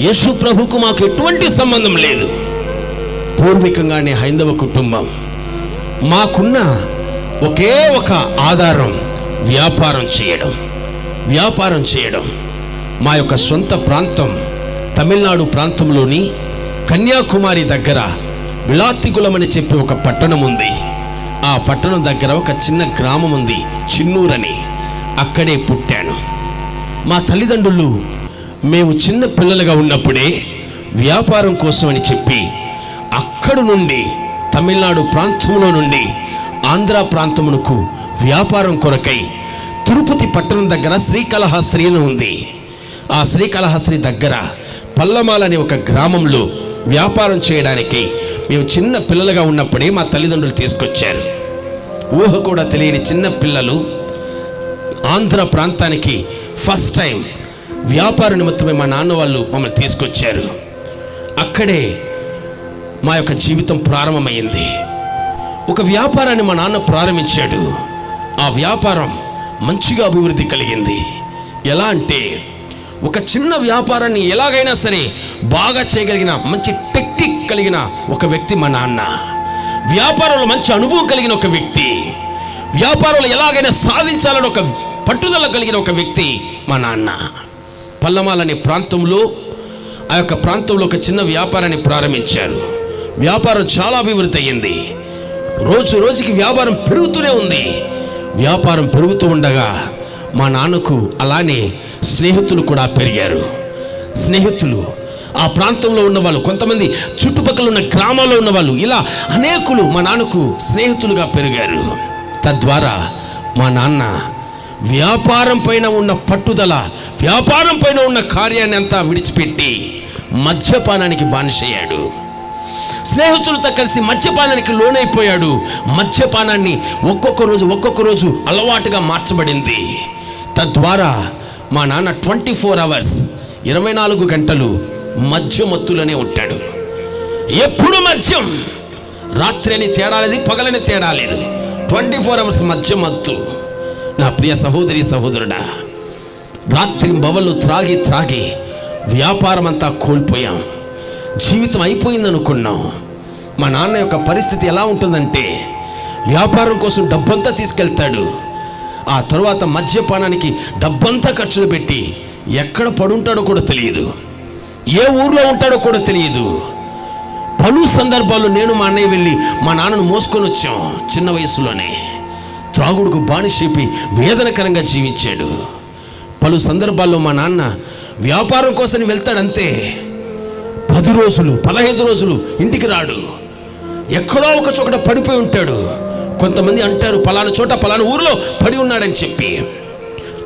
యేసు ప్రభుకు మాకు ఎటువంటి సంబంధం లేదు. పూర్వికంగానే హైందవ కుటుంబం. మాకున్న ఒకే ఒక ఆధారం వ్యాపారం చేయడం. వ్యాపారం చేయడం. మా యొక్క సొంత ప్రాంతం తమిళనాడు ప్రాంతంలోని కన్యాకుమారి దగ్గర విలాతికులమని చెప్పి ఒక పట్టణం ఉంది. ఆ పట్టణం దగ్గర ఒక చిన్న గ్రామం ఉంది చిన్నూరని. అక్కడే పుట్టాను. మా తల్లిదండ్రులు మేము చిన్న పిల్లలుగా ఉన్నప్పుడే వ్యాపారం కోసం అని చెప్పి అక్కడి నుండి తమిళనాడు ప్రాంతంలో నుండి ఆంధ్ర ప్రాంతమునకు వ్యాపారం కొరకై తిరుపతి పట్టణం దగ్గర శ్రీకాళహస్త్రి అని ఉంది. ఆ శ్రీకాళహస్త్రి దగ్గర పల్లమాల అనే ఒక గ్రామంలో వ్యాపారం చేయడానికి మేము చిన్న పిల్లలుగా ఉన్నప్పుడే మా తల్లిదండ్రులు తీసుకొచ్చారు. ఊహ కూడా తెలియని చిన్న పిల్లలు ఆంధ్ర ప్రాంతానికి ఫస్ట్ టైం వ్యాపార నిమిత్తమే మా నాన్న వాళ్ళు మమ్మల్ని తీసుకొచ్చారు. అక్కడే మా యొక్క జీవితం ప్రారంభమైంది. ఒక వ్యాపారాన్ని మా నాన్న ప్రారంభించాడు. ఆ వ్యాపారం మంచిగా అభివృద్ధి కలిగింది. ఎలా అంటే ఒక చిన్న వ్యాపారాన్ని ఎలాగైనా సరే బాగా చేయగలిగిన మంచి టెక్నిక్ కలిగిన ఒక వ్యక్తి మా నాన్న. వ్యాపారంలో మంచి అనుభవం కలిగిన ఒక వ్యక్తి. వ్యాపారంలో ఎలాగైనా సాధించాలని ఒక పట్టుదల కలిగిన ఒక వ్యక్తి మా నాన్న. పల్లమాలనే ప్రాంతంలో ఆ యొక్క ప్రాంతంలో ఒక చిన్న వ్యాపారాన్ని ప్రారంభించారు. వ్యాపారం చాలా అభివృద్ధి అయ్యింది. రోజు రోజుకి వ్యాపారం పెరుగుతూనే ఉంది. వ్యాపారం పెరుగుతూ ఉండగా మా నాన్నకు అలానే స్నేహితులు కూడా పెరిగారు. స్నేహితులు ఆ ప్రాంతంలో ఉన్న వాళ్ళు కొంతమంది చుట్టుపక్కల ఉన్న గ్రామాల్లో ఉన్న వాళ్ళు ఇలా అనేకులు మా నాన్నకు స్నేహితులుగా పెరిగారు. తద్వారా మా నాన్న వ్యాపారం పైన ఉన్న పట్టుదల వ్యాపారం పైన ఉన్న కార్యాన్ని అంతా విడిచిపెట్టి మద్యపానానికి బానిసయ్యాడు. స్నేహితులతో కలిసి మద్యపానానికి లోనైపోయాడు. మద్యపానాన్ని ఒక్కొక్క రోజు ఒక్కొక్క రోజు అలవాటుగా మార్చబడింది. తద్వారా మా నాన్న ట్వంటీ ఫోర్ అవర్స్ ఇరవై నాలుగు గంటలు మద్యమత్తులోనే ఉంటాడు. ఎప్పుడు మద్యం? రాత్రి అని తేడా లేదు పగలని తేడా లేదు ట్వంటీ ఫోర్ అవర్స్ మద్యమత్తు. నా ప్రియ సహోదరి సహోదరుడా రాత్రి బవళ్ళు త్రాగి త్రాగి వ్యాపారం అంతా కోల్పోయాం. జీవితం అయిపోయింది అనుకున్నాం మా నాన్న యొక్క పరిస్థితి ఎలా ఉంటుందంటే వ్యాపారం కోసం డబ్బంతా తీసుకెళ్తాడు. ఆ తర్వాత మద్యపానానికి డబ్బంతా ఖర్చులు పెట్టి ఎక్కడ పడుంటాడో కూడా తెలియదు. ఏ ఊర్లో ఉంటాడో కూడా తెలియదు. పలు సందర్భాల్లో నేను మా అన్నయ్య వెళ్ళి మా నాన్నను మోసుకొని వచ్చాం చిన్న వయసులోనే. త్రాగుడుకు బానిసైపోయి వేదనకరంగా జీవించాడు. పలు సందర్భాల్లో మా నాన్న వ్యాపారం కోసం వెళ్తాడంతే. పది రోజులు పదహైదు రోజులు ఇంటికి రాడు. ఎక్కడో ఒక చోట పడిపోయి ఉంటాడు. కొంతమంది అంటారు పలానా చోట పలానా ఊరిలో పడి ఉన్నాడని చెప్పి.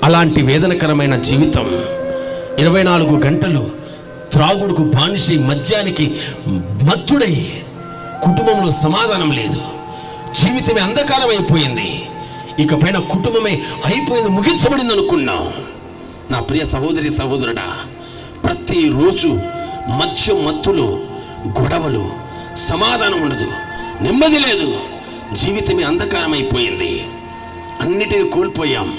అలాంటి వేదనకరమైన జీవితం ఇరవై నాలుగు గంటలు త్రాగుడుకు బానిసి మద్యానికి మత్తుడై కుటుంబంలో సమాధానం లేదు. జీవితమే అంధకారం అయిపోయింది. ఇకపైన కుటుంబమే అయిపోయింది ముగించబడింది అనుకున్నాం. నా ప్రియ సహోదరి సహోదరుడా ప్రతిరోజు మధ్య మత్తులు గొడవలు సమాధానం ఉండదు నెమ్మది లేదు జీవితమే అంధకారం అయిపోయింది అన్నిటిని కోల్పోయాం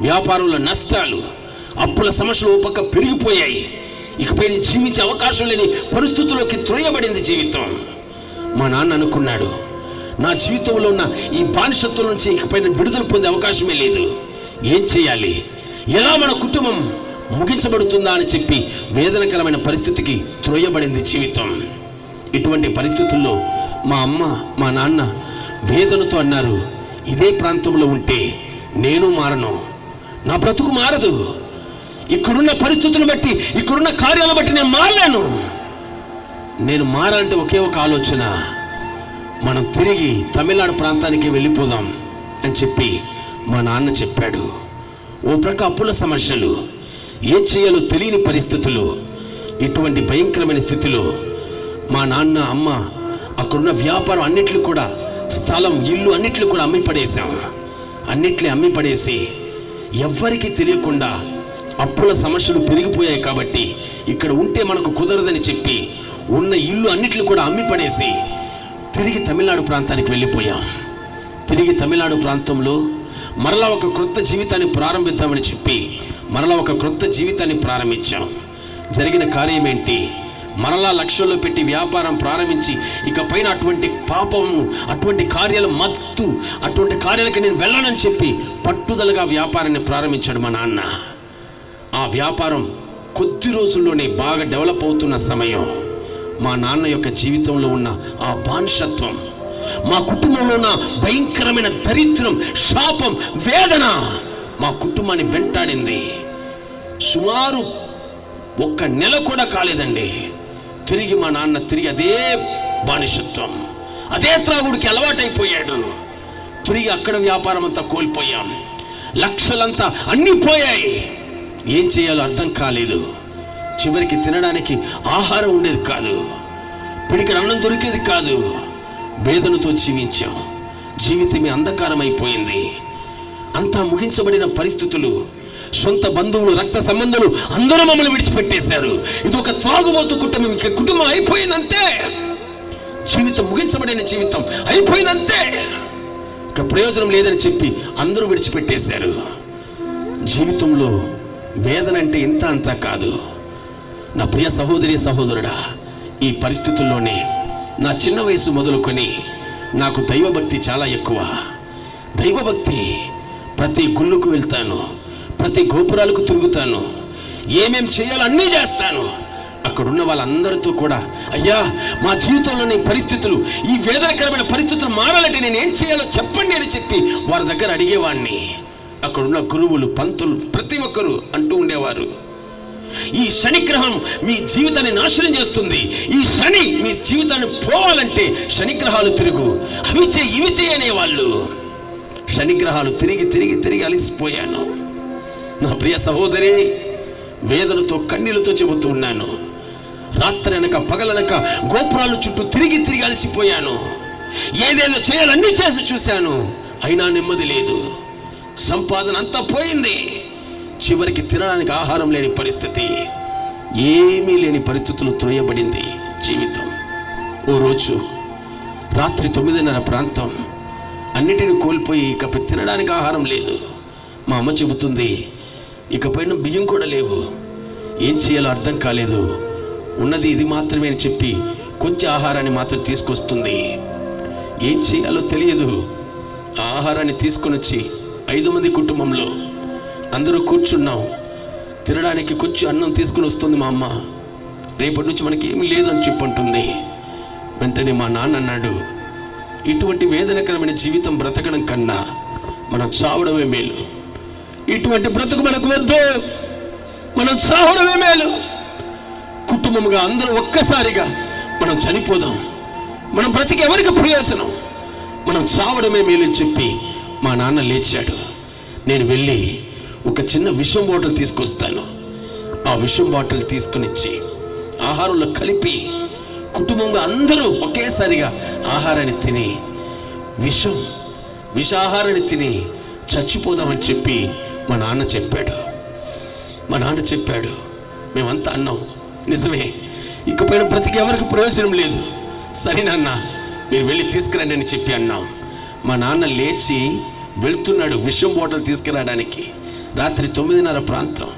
వ్యాపారంలో నష్టాలు అప్పుల సమస్యలు ఒప్పక పెరిగిపోయాయి. ఇకపై జీవించే అవకాశం లేని పరిస్థితుల్లోకి త్రోయబడింది జీవితం. మా నాన్న అనుకున్నాడు నా జీవితంలో ఉన్న ఈ బానిసత్వం నుంచి ఇకపైన విడుదల పొందే అవకాశమే లేదు. ఏం చేయాలి? ఎలా మన కుటుంబం ముగించబడుతుందా అని చెప్పి వేదనకరమైన పరిస్థితికి త్రోయబడింది జీవితం. ఇటువంటి పరిస్థితుల్లో మా అమ్మ మా నాన్న వేదనతో అన్నారు ఇదే ప్రాంతంలో ఉంటే నేను మారను. నా బ్రతుకు మారదు. ఇక్కడున్న పరిస్థితులను బట్టి ఇక్కడున్న కార్యాలను బట్టి నేను మారలేను. నేను మారాలంటే ఒకే ఒక ఆలోచన. మనం తిరిగి తమిళనాడు ప్రాంతానికి వెళ్ళిపోదాం అని చెప్పి మా నాన్న చెప్పాడు. ఓ ప్రక్క అప్పుల సమస్యలు ఏం చేయాలో తెలియని పరిస్థితులు ఇటువంటి భయంకరమైన స్థితిలో మా నాన్న అమ్మ అక్కడున్న వ్యాపారం అన్నిట్లు కూడా స్థలం ఇల్లు అన్నిట్లు కూడా అమ్మి పడేశాం. అన్నిట్లే అమ్మి పడేసి ఎవ్వరికీ తెలియకుండా అప్పుల సమస్యలు పెరిగిపోయాయి కాబట్టి ఇక్కడ ఉంటే మనకు కుదరదని చెప్పి ఉన్న ఇల్లు అన్నిట్లు కూడా అమ్మి పడేసి తిరిగి తమిళనాడు ప్రాంతానికి వెళ్ళిపోయాం. తిరిగి తమిళనాడు ప్రాంతంలో మరలా ఒక క్రొత్త జీవితాన్ని ప్రారంభిద్దామని చెప్పి మరలా ఒక క్రొత్త జీవితాన్ని ప్రారంభించాం. జరిగిన కార్యం ఏంటి? మరలా లక్ష్యంలో పెట్టి వ్యాపారం ప్రారంభించి ఇక పైన అటువంటి పాపము అటువంటి కార్యాలు మత్తు అటువంటి కార్యాలకి నేను వెళ్ళనని చెప్పి పట్టుదలగా వ్యాపారాన్ని ప్రారంభించాడు మా నాన్న. ఆ వ్యాపారం కొద్ది రోజుల్లోనే బాగా డెవలప్ అవుతున్న సమయం. మా నాన్న యొక్క జీవితంలో ఉన్న ఆ బానిసత్వం మా కుటుంబంలో ఉన్న భయంకరమైన దరిద్రం శాపం వేదన మా కుటుంబాన్ని వెంటాడింది. సుమారు ఒక్క నెల కూడా కాలేదండి. తిరిగి మా నాన్న తిరిగి అదే బానిసత్వం అదే త్రాగుడికి అలవాటైపోయాడు. తిరిగి అక్కడ వ్యాపారం అంతా కోల్పోయాం. లక్షలంతా అన్నీ పోయాయి. ఏం చేయాలో అర్థం కాలేదు. చివరికి తినడానికి ఆహారం ఉండేది కాదు. పిడికి అన్నం దొరికేది కాదు. వేదనతో జీవించాం. జీవితమే అంధకారం అయిపోయింది అంతా ముగించబడిన పరిస్థితులు సొంత బంధువులు రక్త సంబంధాలు అందరూ మమ్మల్ని విడిచిపెట్టేశారు. ఇది ఒక త్రాగుబోతు కుటుంబం. కుటుంబం అయిపోయిందంతే. జీవితం ముగించబడిన జీవితం అయిపోయిందంతే. ఇక ప్రయోజనం లేదని చెప్పి అందరూ విడిచిపెట్టేశారు. జీవితంలో వేదన అంటే ఇంత అంతా కాదు. నా ప్రియ సహోదరి సహోదరుడా ఈ పరిస్థితుల్లోనే నా చిన్న వయసు మొదలుకొని నాకు దైవభక్తి చాలా ఎక్కువ. దైవభక్తి ప్రతి గుళ్ళకు వెళ్తాను ప్రతి గోపురాలకు తిరుగుతాను ఏమేం చేయాలో అన్నీ చేస్తాను. అక్కడున్న వాళ్ళందరితో కూడా అయ్యా మా జీవితంలోని పరిస్థితులు ఈ వేదనకరమైన పరిస్థితులు మారాలంటే నేను ఏం చేయాలో చెప్పండి అని చెప్పి వారి దగ్గర అడిగేవాడిని అక్కడున్న గురువులు పంతులు ప్రతి ఒక్కరు అంటూ ఉండేవారు. ఈ శనిగ్రహం మీ జీవితాన్ని నాశనం చేస్తుంది. ఈ శని మీ జీవితాన్ని పోవాలంటే శనిగ్రహాలు తిరుగు. అవి చేయి ఇవి చేయనే వాళ్ళు శనిగ్రహాలు తిరిగి తిరిగి తిరిగి అలసిపోయాను. నా ప్రియ సహోదరి వేదనతో కన్నీళ్ళతో చెబుతూ ఉన్నాను. రాత్రి అనక పగలనక గోపురాలు చుట్టూ తిరిగి తిరిగి అలసిపోయాను. ఏదేదో చేయాలన్నీ చేసి చూశాను. అయినా నెమ్మది లేదు. సంపాదన అంతా పోయింది. చివరికి తినడానికి ఆహారం లేని పరిస్థితి. ఏమీ లేని పరిస్థితులు త్రోయబడింది జీవితం. ఓ రోజు రాత్రి తొమ్మిదిన్నర ప్రాంతం అన్నిటిని కోల్పోయి ఇకపై తినడానికి ఆహారం లేదు. మా అమ్మ చెబుతుంది ఇకపైన బియ్యం కూడా లేవు. ఏం చేయాలో అర్థం కాలేదు. ఉన్నది ఇది మాత్రమే అని చెప్పి కొంచెం ఆహారాన్ని మాత్రం తీసుకొస్తుంది. ఏం చేయాలో తెలియదు. ఆ ఆహారాన్ని తీసుకొని వచ్చి ఐదు మంది కుటుంబంలో అందరూ కూర్చున్నాం. తినడానికి కొంచెం అన్నం తీసుకుని వస్తుంది మా అమ్మ. రేపటి నుంచి మనకి ఏమి లేదు అని చెప్పంటుంది. వెంటనే మా నాన్న అన్నాడు ఇటువంటి వేదనకరమైన జీవితం బ్రతకడం కన్నా మనం చావడమే మేలు. ఇటువంటి బ్రతుకు మనకు వద్దు. మనం చావడమే మేలు. కుటుంబంగా అందరూ ఒక్కసారిగా మనం చనిపోదాం. మనం బ్రతికి ఎవరికి ప్రయోజనం? మనం చావడమే మేలు అని చెప్పి మా నాన్న లేచాడు. నేను వెళ్ళి ఒక చిన్న విషం బాటిల్ తీసుకొస్తాను. ఆ విషం బాటిల్ తీసుకునిచ్చి ఆహారంలో కలిపి కుటుంబంగా అందరూ ఒకేసారిగా ఆహారాన్ని తిని విషం విషాహారాన్ని తిని చచ్చిపోదామని చెప్పి మా నాన్న చెప్పాడు. మా నాన్న చెప్పాడు మేమంతా అన్నాం. నిజమే. ఇకపైన బ్రతికి ఎవరికి ప్రయోజనం లేదు. సరే నాన్న మీరు వెళ్ళి తీసుకురండి అని చెప్పి అన్నాం. మా నాన్న లేచి వెళ్తున్నాడు విషం బాటిల్ తీసుకురావడానికి. రాత్రి తొమ్మిదిన్నర ప్రాంతం.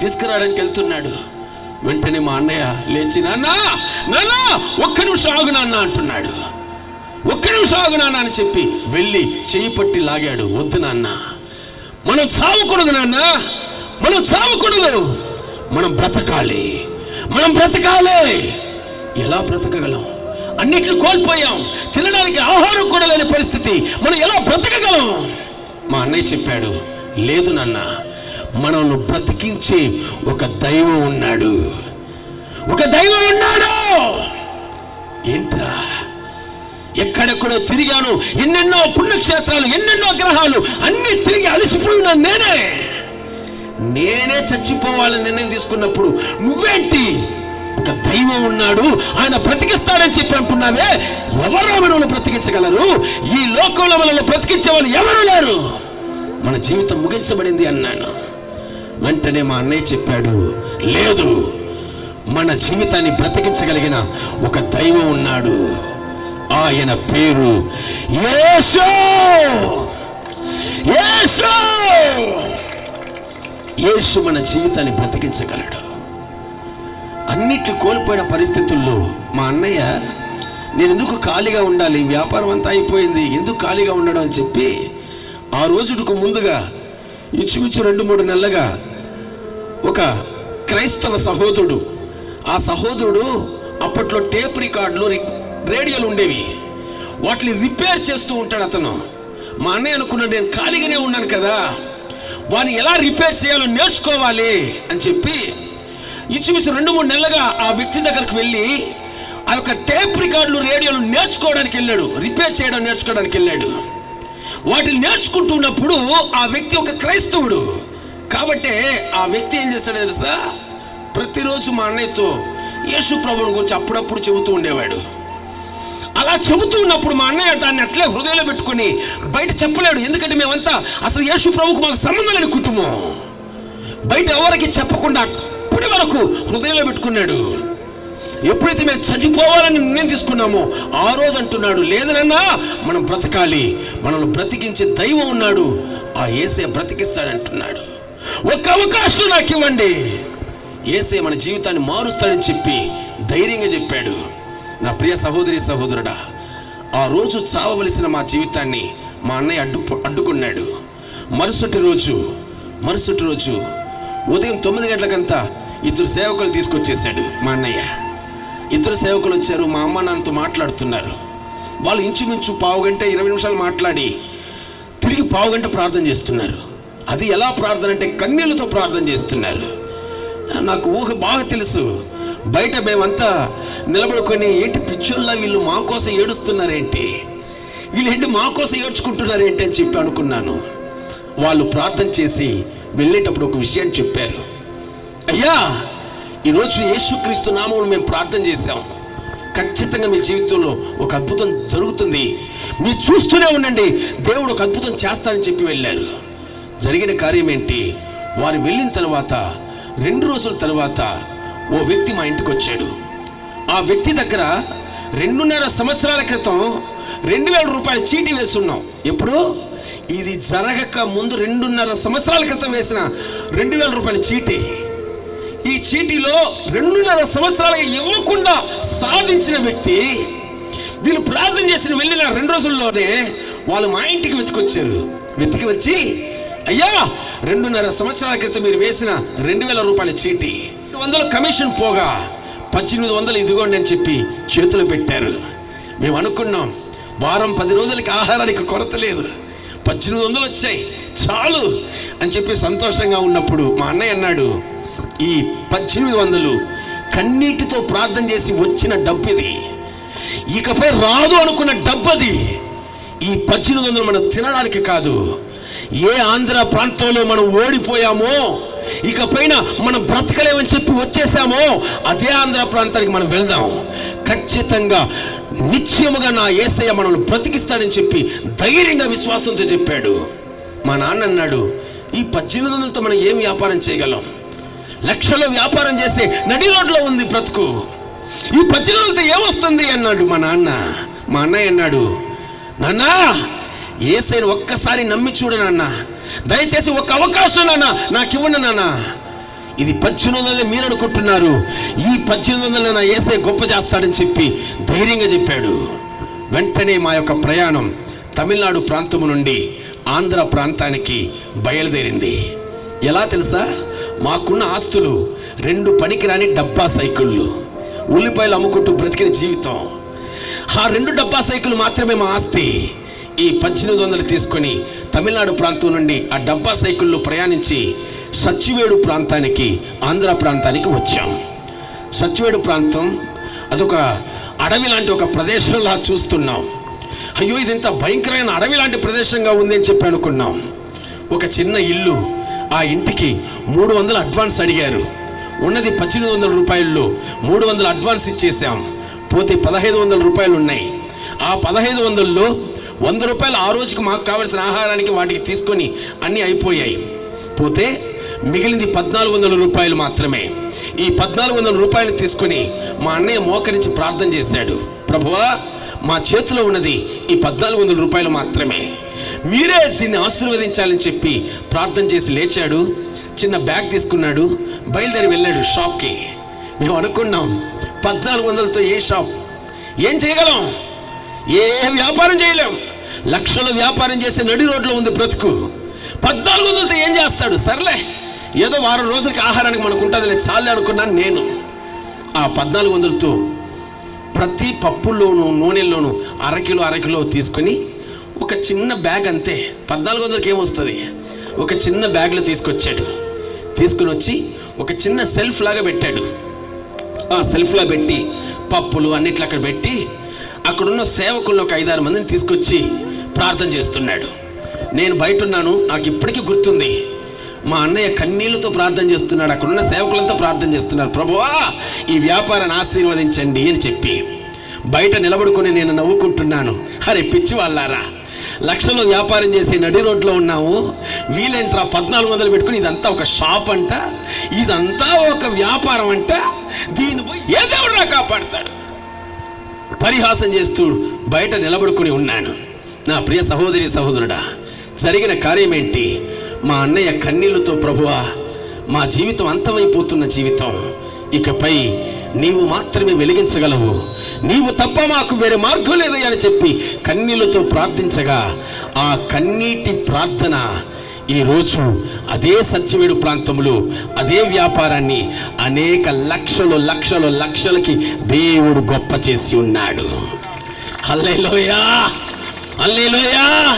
తీసుకురావడానికి వెళ్తున్నాడు. వెంటనే మా అన్నయ్య లేచి నాన్న నాన్న ఒక్క నిమిషం ఆగు నాన్న అంటున్నాడు. ఒక్క నిమిషం ఆగు నాన్న అని చెప్పి వెళ్ళి చేయి పట్టి లాగాడు. వద్దు నాన్న మనం చావకూడదు నాన్న మనం చావకూడదు మనం బ్రతకాలి మనం బ్రతకాలి. ఎలా బ్రతకగలం? అన్నిట్లు కోల్పోయాం తినడానికి ఆహారం కూడా లేని పరిస్థితి మనం ఎలా బ్రతకగలం? మా అన్నయ్య చెప్పాడు. లేదు నాన్న మనల్ని బ్రతికించే ఒక దైవం ఉన్నాడు. ఒక దైవం ఉన్నాడు! ఏంట్రా? ఎక్కడెక్కడో తిరిగాను ఎన్నెన్నో పుణ్యక్షేత్రాలు ఎన్నెన్నో గ్రహాలు అన్నీ తిరిగి అలసిపోయినా నేనే. నేనే చచ్చిపోవాలని నిర్ణయం తీసుకున్నప్పుడు నువ్వేంటి? ఒక దైవం ఉన్నాడు ఆయన బ్రతికిస్తాడని చెప్పి అంటున్నావే ఎవరో మనల్ని బ్రతికించగలరు? ఈ లోకంలో మనల్ని బ్రతికించే వాళ్ళు ఎవరు లేరు. మన జీవితం ముగించబడింది అన్నాను వెంటనే మా అన్నయ్య చెప్పాడు లేదు మన జీవితాన్ని బ్రతికించగలిగిన ఒక దైవం ఉన్నాడు. ఆయన పేరు యేసు. యేసు! యేసు మన జీవితాన్ని బ్రతికించగలడు. అన్నిట్లు కోల్పోయిన పరిస్థితుల్లో మా అన్నయ్య నేను ఎందుకు ఖాళీగా ఉండాలి? వ్యాపారం అంతా అయిపోయింది. ఎందుకు ఖాళీగా ఉండడం? అని చెప్పి ఆ రోజుకు ముందుగా ఇంచుమించు రెండు మూడు నెలలుగా ఒక క్రైస్తవ సహోదరుడు ఆ సహోదరుడు అప్పట్లో టేప్ రికార్డులు రి- రేడియోలు ఉండేవి. వాటిని రిపేర్ చేస్తూ ఉంటాడు అతను. మా అన్నయ్య అనుకున్నాడు నేను ఖాళీగానే ఉన్నాను కదా. వాడిని ఎలా రిపేర్ చేయాలో నేర్చుకోవాలి అని చెప్పి ఇంచుమించు రెండు మూడు నెలలుగా ఆ వ్యక్తి దగ్గరికి వెళ్ళి ఆ యొక్క టేప్ రికార్డులు రేడియోలు నేర్చుకోవడానికి వెళ్ళాడు. రిపేర్ చేయడం నేర్చుకోవడానికి వెళ్ళాడు. వాటిని నేర్చుకుంటున్నప్పుడు ఆ వ్యక్తి ఒక క్రైస్తవుడు. కాబట్టే ఆ వ్యక్తి ఏం చేస్తాడు తెలుసా? ప్రతిరోజు మా అన్నయ్యతో యేసు ప్రభుని గురించి అప్పుడప్పుడు చెబుతూ ఉండేవాడు. అలా చెబుతూ ఉన్నప్పుడు మా అన్నయ్య దాన్ని అట్లే హృదయంలో పెట్టుకొని బయట చెప్పలేడు. ఎందుకంటే మేమంతా అసలు యేసు ప్రభుకు మాకు సంబంధం లేని కుటుంబం. బయట ఎవరికి చెప్పకుండా అప్పటి వరకు హృదయంలో పెట్టుకున్నాడు. ఎప్పుడైతే మేము చనిపోవాలని నిర్ణయం తీసుకున్నామో ఆ రోజు అంటున్నాడు లేదనన్నా మనం బ్రతకాలి. మనల్ని బ్రతికించే దైవం ఉన్నాడు. ఆ ఏసే బ్రతికిస్తాడంటున్నాడు. ఒక్క అవకాశం నాకు ఇవ్వండి ఏసే మన జీవితాన్ని మారుస్తాడని చెప్పి ధైర్యంగా చెప్పాడు. నా ప్రియ సహోదరి సహోదరుడా ఆ రోజు చావవలసిన మా జీవితాన్ని మా అన్నయ్య అడ్డు అడ్డుకున్నాడు. మరుసటి రోజు మరుసటి రోజు ఉదయం తొమ్మిది గంటలకంతా ఇద్దరు సేవకులు తీసుకొచ్చేసాడు మా అన్నయ్య. ఇద్దరు సేవకులు వచ్చారు మా అమ్మ నాన్నతో మాట్లాడుతున్నారు. వాళ్ళు ఇంచుమించు పావు గంట ఇరవై నిమిషాలు మాట్లాడి తిరిగి పావు గంట ప్రార్థన చేస్తున్నారు. అది ఎలా ప్రార్థన అంటే కన్నీళ్ళతో ప్రార్థన చేస్తున్నారు. నాకు ఊహ బాగా తెలుసు. బయట మేమంతా నిలబడుకొని ఏంటి పిచ్చుల్లా వీళ్ళు మా కోసం ఏడుస్తున్నారేంటి? వీళ్ళు ఏంటి మా కోసం ఏడ్చుకుంటున్నారేంటి అని చెప్పి అనుకున్నాను. వాళ్ళు ప్రార్థన చేసి వెళ్ళేటప్పుడు ఒక విషయాన్ని చెప్పారు. అయ్యా ఈరోజు యేసుక్రీస్తు నామమును మేము ప్రార్థన చేశాం. ఖచ్చితంగా మీ జీవితంలో ఒక అద్భుతం జరుగుతుంది. మీరు చూస్తూనే ఉండండి. దేవుడు ఒక అద్భుతం చేస్తానని చెప్పి వెళ్ళారు. జరిగిన కార్యం ఏంటి? వారు వెళ్ళిన తర్వాత రెండు రోజుల తర్వాత ఓ వ్యక్తి మా ఇంటికి వచ్చాడు. ఆ వ్యక్తి దగ్గర రెండున్నర సంవత్సరాల క్రితం రెండు వేల రూపాయల చీటీ వేస్తున్నాం ఎప్పుడు? ఇది జరగక ముందు రెండున్నర సంవత్సరాల క్రితం వేసిన రెండు వేల రూపాయల చీటీ. ఈ చీటీలో రెండున్నర సంవత్సరాలుగా ఇవ్వకుండా సాధించిన వ్యక్తి వీళ్ళు ప్రార్థన చేసిన వెళ్ళిన రెండు రోజుల్లోనే వాళ్ళు మా ఇంటికి వెతికొచ్చారు. వెతికి వచ్చి అయ్యా రెండున్నర సంవత్సరాల క్రితం మీరు వేసిన రెండు వేల రూపాయల చీటీ రెండు వందలు కమిషన్ పోగా పద్దెనిమిది వందలు ఇదిగోండి అని చెప్పి చేతులు పెట్టారు. మేము అనుకున్నాం వారం పది రోజులకి ఆహారానికి కొరత లేదు. పద్దెనిమిది వందలు వచ్చాయి చాలు అని చెప్పి సంతోషంగా ఉన్నప్పుడు మా అన్నయ్య అన్నాడు ఈ పద్దెనిమిది వందలు కన్నీటితో ప్రార్థన చేసి వచ్చిన డబ్బు ఇది ఇకపై రాదు అనుకున్న డబ్బు అది ఈ పద్దెనిమిది వందలు మనం తినడానికి కాదు. ఏ ఆంధ్ర ప్రాంతంలో మనం ఓడిపోయామో ఇక పైన మనం బ్రతకలేమని చెప్పి వచ్చేసామో అదే ఆంధ్ర ప్రాంతానికి మనం వెళ్దాం. ఖచ్చితంగా నిత్యముగా నా ఏసయ్య మనల్ని బ్రతికిస్తాడని చెప్పి ధైర్యంగా విశ్వాసంతో చెప్పాడు. మా నాన్న అన్నాడు ఈ పద్దెనిమిది వందలతో మనం ఏం వ్యాపారం చేయగలం? లక్షల వ్యాపారం చేసే నడి రోడ్లో ఉంది బ్రతుకు. ఈ పద్దెనిమిదితో ఏమొస్తుంది అన్నాడు మా నాన్న. మా అన్నయ్య అన్నాడు నాన్న ఏసైని ఒక్కసారి నమ్మి చూడు నాన్న. దయచేసి ఒక్క అవకాశం నాన్న నాకు ఇవ్వండి నాన్న. ఇది పద్దెనిమిది వందలే మీరు అనుకుంటున్నారు. ఈ పద్దెనిమిది వందల నా ఏసై గొప్ప చేస్తాడని చెప్పి ధైర్యంగా చెప్పాడు. వెంటనే మా యొక్క ప్రయాణం తమిళనాడు ప్రాంతము నుండి ఆంధ్ర ప్రాంతానికి బయలుదేరింది. ఎలా తెలుసా? మాకున్న ఆస్తులు రెండు పనికిరాని డబ్బా సైకిళ్ళు. ఉల్లిపాయలు అమ్ముకుంటూ బ్రతికిన జీవితం. ఆ రెండు డబ్బా సైకిల్ మాత్రమే మా ఆస్తి. ఈ పద్దెనిమిది వందలు తీసుకొని తమిళనాడు ప్రాంతం నుండి ఆ డబ్బా సైకిళ్ళు ప్రయాణించి సచ్చివేడు ప్రాంతానికి ఆంధ్ర ప్రాంతానికి వచ్చాం. సచ్చివేడు ప్రాంతం అదొక అడవి లాంటి ఒక ప్రదేశంలా చూస్తున్నాం. అయ్యో ఇది ఇంత భయంకరమైన అడవి లాంటి ప్రదేశంగా ఉంది అని చెప్పి అనుకున్నాం. ఒక చిన్న ఇల్లు ఆ ఇంటికి మూడు వందల అడ్వాన్స్ అడిగారు. ఉన్నది పద్దెనిమిది వందల రూపాయల్లో మూడు వందల అడ్వాన్స్ ఇచ్చేసాం పోతే పదహైదు వందల రూపాయలు ఉన్నాయి. ఆ పదహైదు వందల్లో వంద రూపాయలు ఆ రోజుకి మాకు కావలసిన ఆహారానికి వాటికి తీసుకొని అన్నీ అయిపోయాయి. పోతే మిగిలింది పద్నాలుగు వందల రూపాయలు మాత్రమే. ఈ పద్నాలుగు వందల రూపాయలు తీసుకొని మా అన్నయ్య మోకరించి ప్రార్థన చేశాడు. ప్రభువా మా చేతిలో ఉన్నది ఈ పద్నాలుగు వందల రూపాయలు మాత్రమే. మీరే దీన్ని ఆశీర్వదించాలని చెప్పి ప్రార్థన చేసి లేచాడు. చిన్న బ్యాగ్ తీసుకున్నాడు. బయలుదేరి వెళ్ళాడు షాప్కి. మేము అనుకున్నాం పద్నాలుగు వందలతో ఏ షాప్? ఏం చేయగలం? ఏ వ్యాపారం చేయలేం. లక్షల వ్యాపారం చేసే నడి రోడ్లో ఉంది బ్రతుకు. పద్నాలుగు వందలతో ఏం చేస్తాడు? సర్లే ఏదో వారం రోజులకి ఆహారానికి మనకు ఉంటుంది చాలే అనుకున్నాను నేను. ఆ పద్నాలుగు వందలతో ప్రతి పప్పుల్లోనూ నూనెల్లోనూ అరకిలో అరకిలో తీసుకొని ఒక చిన్న బ్యాగ్ అంతే. పద్నాలుగు వందలకి ఏమొస్తుంది ఒక చిన్న బ్యాగ్లో తీసుకొచ్చాడు. తీసుకుని వచ్చి ఒక చిన్న సెల్ఫ్ లాగా పెట్టాడు. ఆ సెల్ఫ్లా పెట్టి పప్పులు అన్నిట్లు అక్కడ పెట్టి అక్కడున్న సేవకులను ఒక ఐదారు మందిని తీసుకొచ్చి ప్రార్థన చేస్తున్నాడు. నేను బయట ఉన్నాను నాకు ఇప్పటికీ గుర్తుంది. మా అన్నయ్య కన్నీళ్ళతో ప్రార్థన చేస్తున్నాడు అక్కడున్న సేవకులంతా ప్రార్థన చేస్తున్నారు. ప్రభువా ఈ వ్యాపారాన్ని ఆశీర్వదించండి అని చెప్పి బయట నిలబడుకొని నేను నవ్వుకుంటున్నాను. అరే పిచ్చి వాళ్ళారా లక్షలో వ్యాపారం చేసే నడి రోడ్లో ఉన్నాము. వీలేంట్రా పద్నాలుగు వందలు పెట్టుకుని ఇదంతా ఒక షాప్ అంట. ఇదంతా ఒక వ్యాపారం అంట. దీని పోయి ఏ దేవుడు నా కాపాడతాడు? పరిహాసం చేస్తూ బయట నిలబడుకుని ఉన్నాను. నా ప్రియ సహోదరి సహోదరుడా జరిగిన కార్యం ఏంటి? మా అన్నయ్య కన్నీళ్ళతో ప్రభువా మా జీవితం అంతమైపోతున్న జీవితం. ఇకపై నీవు మాత్రమే వెలిగించగలవు. నీవు తప్ప మాకు వేరే మార్గం లేదయ్యా అని చెప్పి కన్నీళ్ళతో ప్రార్థించగా ఆ కన్నీటి ప్రార్థన ఈరోజు అదే సత్యవేడు ప్రాంతంలో అదే వ్యాపారాన్ని అనేక లక్షలు లక్షలు లక్షలకి దేవుడు గొప్ప చేసి ఉన్నాడు. అల్లేలోయా అల్లేలోయా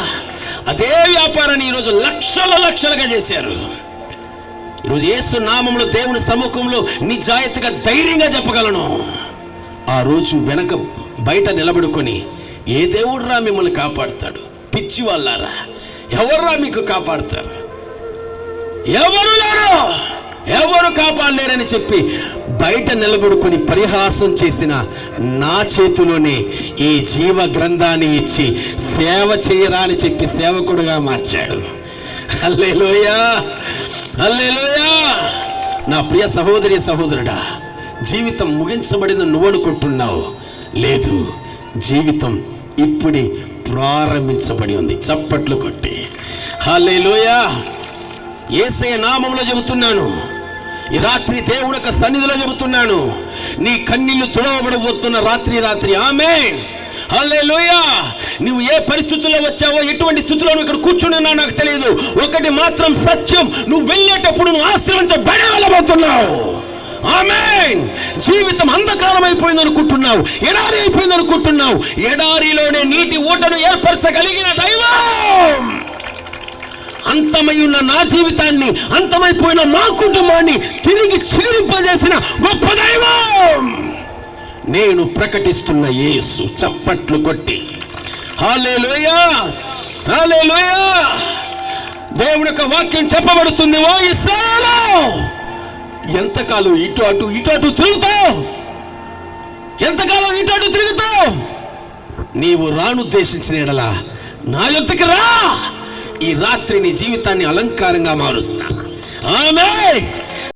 అదే వ్యాపారాన్ని ఈరోజు లక్షల లక్షలుగా చేశారు. ఈరోజు యేసు నామంలో దేవుని సముఖంలో నిజాయితీగా ధైర్యంగా చెప్పగలను. ఆ రోజు వెనక బయట నిలబడుకొని ఏ దేవుడు రా మిమ్మల్ని కాపాడుతాడు? పిచ్చి వాళ్ళారా ఎవర్రా మీకు కాపాడుతారు? ఎవరు లేరు? ఎవరు కాపాడలేరని చెప్పి బయట నిలబడుకొని పరిహాసం చేసిన నా చేతిలోనే ఈ జీవ గ్రంథాన్ని ఇచ్చి సేవ చేయరా అని చెప్పి సేవకుడుగా మార్చాడు. అల్లేలోయా అల్లేలోయా నా ప్రియ సహోదరి సహోదరుడా జీవితం ముగించబడింది నువ్వు అనుకుంటున్నావు. లేదు జీవితం ఇప్పుడే ప్రారంభించబడి ఉంది. చప్పట్లు కొట్టి. హల్లేలోయా! ఏసయ నామంలో చెబుతున్నాను. ఈ రాత్రి దేవుడు యొక్క సన్నిధిలో చెబుతున్నాను. నీ కన్నీళ్ళు తుడవబడబోతున్న రాత్రి రాత్రి. ఆమె హల్లెలూయా! నువ్వు ఏ పరిస్థితుల్లో వచ్చావో ఎటువంటి స్థితిలో నువ్వు ఇక్కడ కూర్చున్నా నాకు తెలియదు. ఒకటి మాత్రం సత్యం నువ్వు వెళ్ళేటప్పుడు నువ్వు ఆశ్రమించబడి వెళ్ళబోతున్నావు ఆమేన్. జీవితం అంధకారం అయిపోయింది అనుకుంటున్నావు ఎడారి అయిపోయింది అనుకుంటున్నావు. ఎడారిలోనే నీటి ఊటను ఏర్పరచగలిగిన దైవం. అంతమై ఉన్న నా జీవితాన్ని అంతమైపోయిన మా కుటుంబాన్ని తిరిగి చీరింపజేసిన గొప్ప దైవం. నేను ప్రకటిస్తున్న యేసు చప్పట్లు కొట్టి దేవుని యొక్క వాక్యం చెప్పబడుతుంది. ఓ ఇస్రాయలు ఎంతకాలం ఇటు అటు ఇటు అటు తిరుగుతావు? ఎంతకాలం ఇటు అటు తిరుగుతావు? నీవు రానుద్దేశించిన ఎడల నా యొక్కకి రా! ఈ రాత్రి నీ జీవితాన్ని అలంకారంగా మారుస్తా. ఆమె